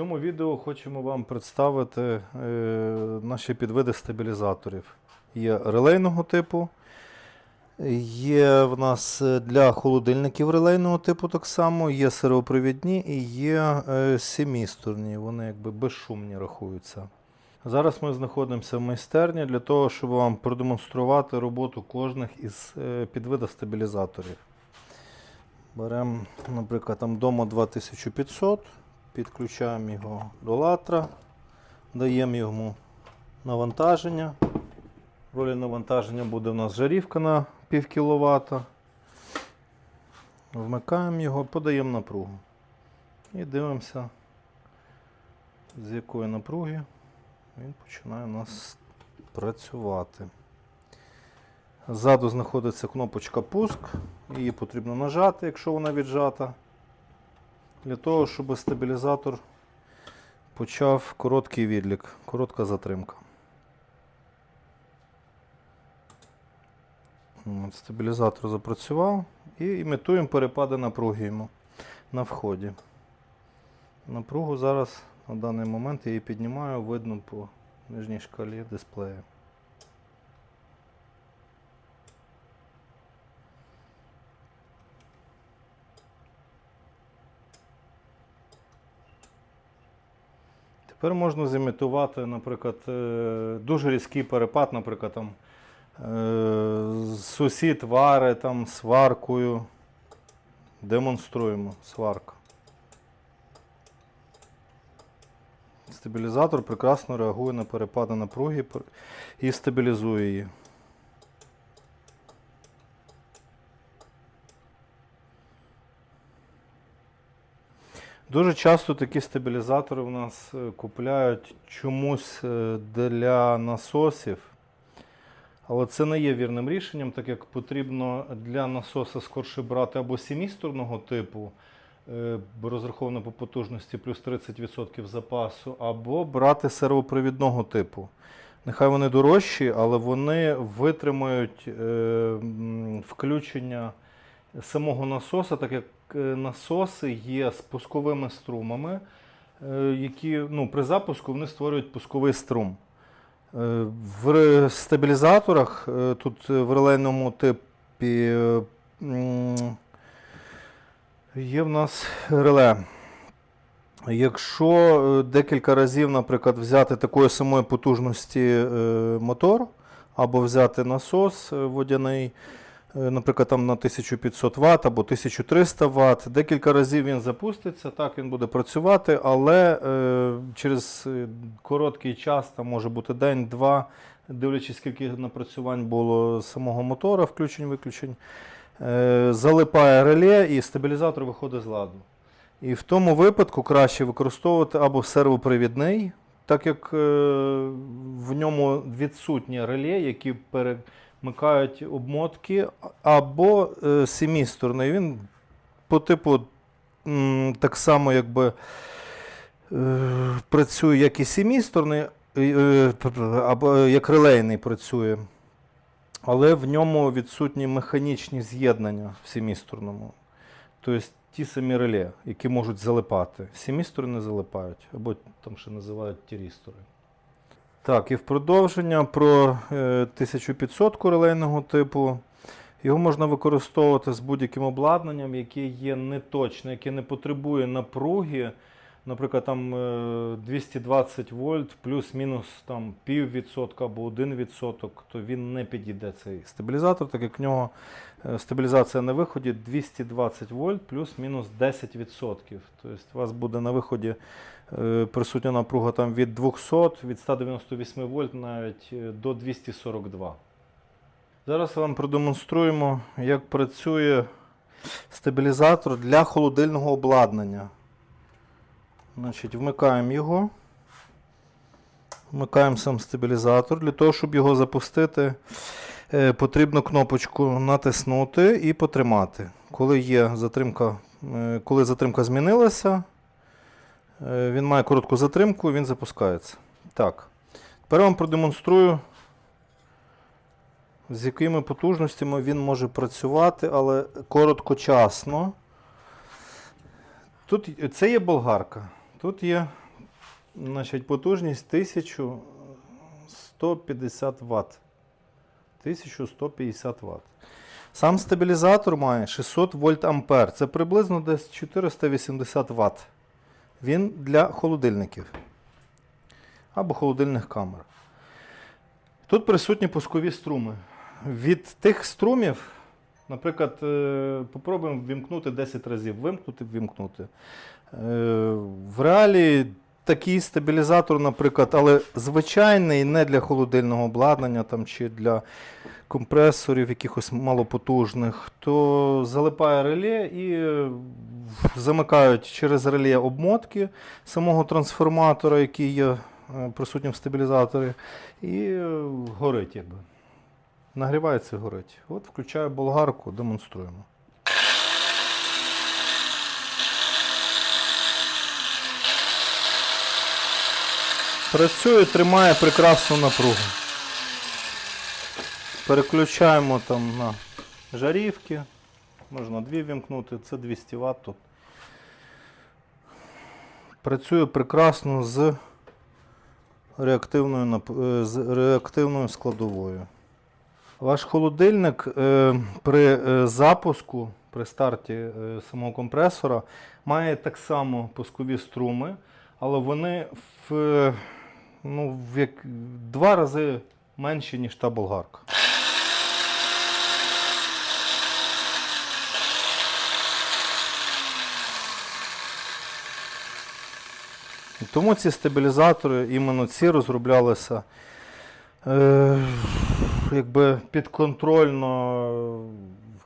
цьому відео хочемо вам представити е, наші підвиди стабілізаторів. Є релейного типу, є в нас е, для холодильників релейного типу так само, є сервопривідні і є е, семісторні, вони якби безшумні рахуються. Зараз ми знаходимося в майстерні для того, щоб вам продемонструвати роботу кожних із е, підвида стабілізаторів. Беремо, наприклад, там дома 2500, підключаємо його до латра, даємо йому навантаження. В ролі навантаження буде у нас жарівка на пів кіловата. Вмикаємо його, подаємо напругу. І дивимося, з якої напруги він починає у нас працювати. Ззаду знаходиться кнопочка пуск. Її потрібно нажати, якщо вона віджата. Для того, щоб стабілізатор почав короткий відлік, коротка затримка. Стабілізатор запрацював і імітуємо перепади напруги йому на вході. Напругу зараз на даний момент я її піднімаю, видно по нижній шкалі дисплея. Тепер можна зімітувати, наприклад, е, дуже різкий перепад, наприклад, там, е, сусід вари там, сваркою. Демонструємо сварка. Стабілізатор прекрасно реагує на перепади напруги і стабілізує її. Дуже часто такі стабілізатори в нас е, купляють чомусь е, для насосів. Але це не є вірним рішенням, так як потрібно для насоса скорше брати або семісторного типу, е, розраховано по потужності плюс 30% запасу, або брати сервопривідного типу. Нехай вони дорожчі, але вони витримають включення самого насоса, так як насоси є спусковими струмами, е, які ну, при запуску вони створюють пусковий струм. Е, В стабілізаторах, е, тут е, в релейному типі е, є в нас реле. Якщо е, декілька разів, наприклад, взяти такої самої потужності е, мотор, або взяти насос е, водяний, е, наприклад, там на 1500 Вт або 1300 Вт, декілька разів він запуститься, так він буде працювати, але е, через е, короткий час, там може бути день-два, дивлячись, скільки напрацювань було самого мотора, включень-виключень, е, залипає реле і стабілізатор виходить з ладу. І в тому випадку краще використовувати або сервопривідний, так як е, в ньому відсутні реле, які перемикають обмотки, або е, семісторний. Він по типу так само якби е, працює, як і семісторний, е, е, або як релейний працює. Але в ньому відсутні механічні з'єднання в семісторному. Тобто ті самі реле, які можуть залипати. Семістори не залипають, або там ще називають тірістори. Так, і в продовження про е, 1500 релейного типу. Його можна використовувати з будь-яким обладнанням, яке є неточне, яке не потребує напруги. Наприклад, там е, 220 вольт плюс-мінус там пів відсотка або 1 відсоток, то він не підійде цей стабілізатор, так як в нього е, стабілізація на виході 220 вольт плюс-мінус 10 відсотків. Тобто у вас буде на виході е, присутня напруга там від 200, від 198 вольт навіть е, до 242. Зараз вам продемонструємо, як працює стабілізатор для холодильного обладнання. Значить, вмикаємо його. Вмикаємо сам стабілізатор. Для того, щоб його запустити, е, потрібно кнопочку натиснути і потримати. Коли є затримка, е, коли затримка змінилася, е, він має коротку затримку, він запускається. Так. Тепер вам продемонструю, з якими потужностями він може працювати, але короткочасно. Тут це є болгарка. Тут є Значить, потужність 1150 Вт. 1150 Вт. Сам стабілізатор має 600 вольт ампер. Це приблизно десь 480 Вт. Він для холодильників або холодильних камер. Тут присутні пускові струми. Від тих струмів, наприклад, е, попробуємо ввімкнути 10 разів. Вимкнути, ввімкнути. Е, В реалі такий стабілізатор, наприклад, але звичайний, не для холодильного обладнання там, чи для компресорів якихось малопотужних, то залипає реле і е, замикають через реле обмотки самого трансформатора, який є е, присутнім в стабілізаторі, і горить якби. Нагрівається і горить. От включаю болгарку, демонструємо. Працює, тримає прекрасну напругу. Переключаємо там на жарівки. Можна дві вімкнути, це 200 Вт тут. Працює прекрасно з реактивною, е, з реактивною складовою. Ваш холодильник е, при е, запуску, при старті самого компресора, має так само пускові струми, але вони в, ну, в як, два рази менші, ніж та болгарка. Тому ці стабілізатори, іменно ці розроблялися е, якби підконтрольно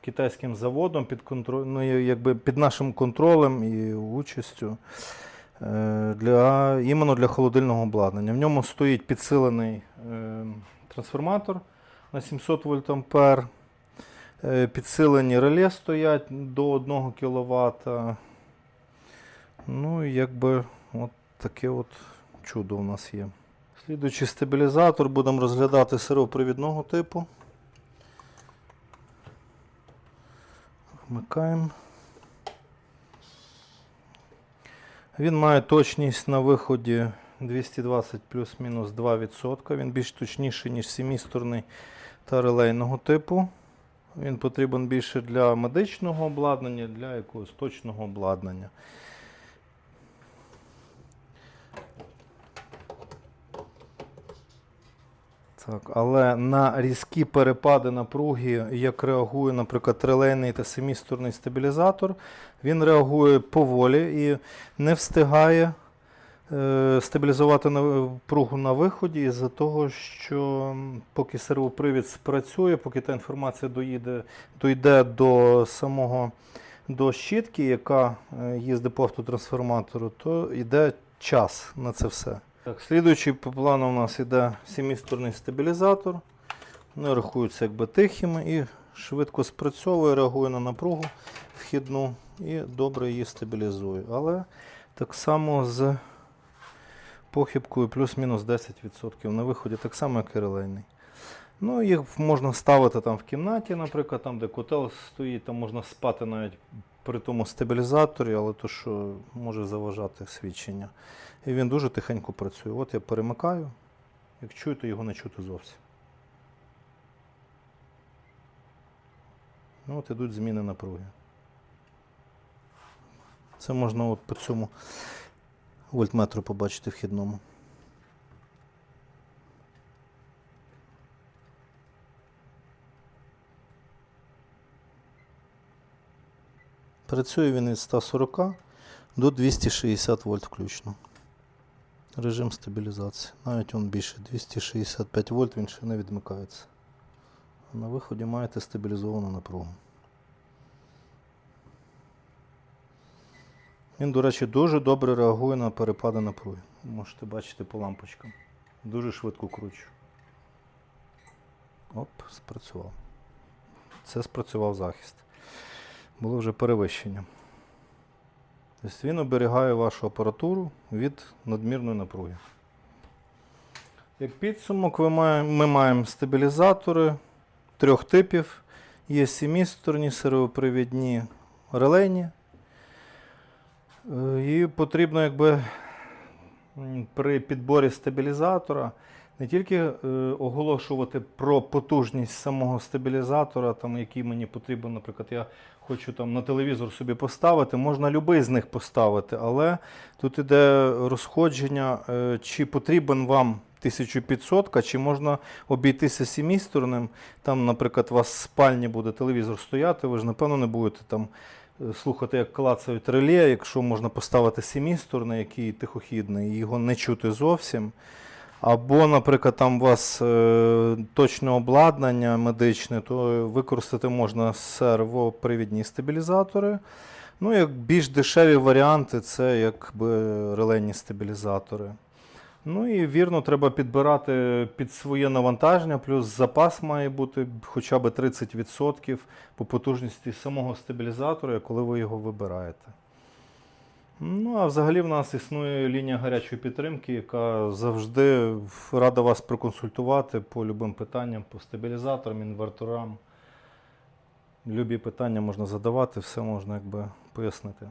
китайським заводом, під, контроль, ну, якби під нашим контролем і участю для, іменно для холодильного обладнання. В ньому стоїть підсилений е, трансформатор на 700 вольт ампер. Е, Підсилені реле стоять до 1 кВт. Ну якби от таке от чудо у нас є. Слідуючий стабілізатор будемо розглядати сировпривідного типу. Вмикаємо. Він має точність на виході 220 плюс-мінус 2%. Він більш точніший, ніж семісторний та релейного типу. Він потрібен більше для медичного обладнання, для якогось точного обладнання. Так, але на різкі перепади напруги, як реагує, наприклад, релейний та семісторний стабілізатор, він реагує поволі і не встигає е, стабілізувати напругу на виході із-за того, що поки сервопривід спрацює, поки та інформація доїде, дойде до самого до щітки, яка е, їздить по автотрансформатору, то йде час на це все. Так, слідуючий по плану у нас йде семісторний стабілізатор. Вони рахуються якби тихими і швидко спрацьовує, реагує на напругу вхідну і добре її стабілізує. Але так само з похибкою плюс-мінус 10% на виході, так само, як і релейний. Ну, їх можна ставити там в кімнаті, наприклад, там, де котел стоїть, там можна спати навіть при тому стабілізаторі, але то, що може заважати свідчення. І він дуже тихенько працює. От я перемикаю. Як чуєте, його не чути зовсім. Ну, от ідуть зміни напруги. Це можна от по цьому вольтметру побачити вхідному. Працює він від 140 до 260 вольт включно. Режим стабілізації. Навіть він більше 265 вольт, він ще не відмикається. На виході маєте стабілізовану напругу. Він, до речі, дуже добре реагує на перепади напруги. Можете бачити по лампочкам. Дуже швидко кручу. Оп, спрацював. Це спрацював захист. Було вже перевищення. Тобто він оберігає вашу апаратуру від надмірної напруги. Як підсумок, ми маємо стабілізатори трьох типів. Є семісторні, сервопривідні, релейні. Е, І потрібно якби при підборі стабілізатора не тільки е, оголошувати про потужність самого стабілізатора, там, який мені потрібен, наприклад, я хочу там на телевізор собі поставити, можна будь-який з них поставити, але тут іде розходження, е, чи потрібен вам 1500, чи можна обійтися сімісторним. Там, наприклад, у вас в спальні буде телевізор стояти, ви ж напевно не будете там е, слухати, як клацають реле, якщо можна поставити семісторний, який тихохідний, і його не чути зовсім. Або, наприклад, там у вас е, точне обладнання медичне, то використати можна сервопривідні стабілізатори. Ну, як більш дешеві варіанти, це якби релейні стабілізатори. Ну і вірно, треба підбирати під своє навантаження, плюс запас має бути хоча б 30% по потужності самого стабілізатора, коли ви його вибираєте. Ну, а взагалі в нас існує лінія гарячої підтримки, яка завжди рада вас проконсультувати по любим питанням, по стабілізаторам, інверторам. Любі питання можна задавати, все можна якби пояснити.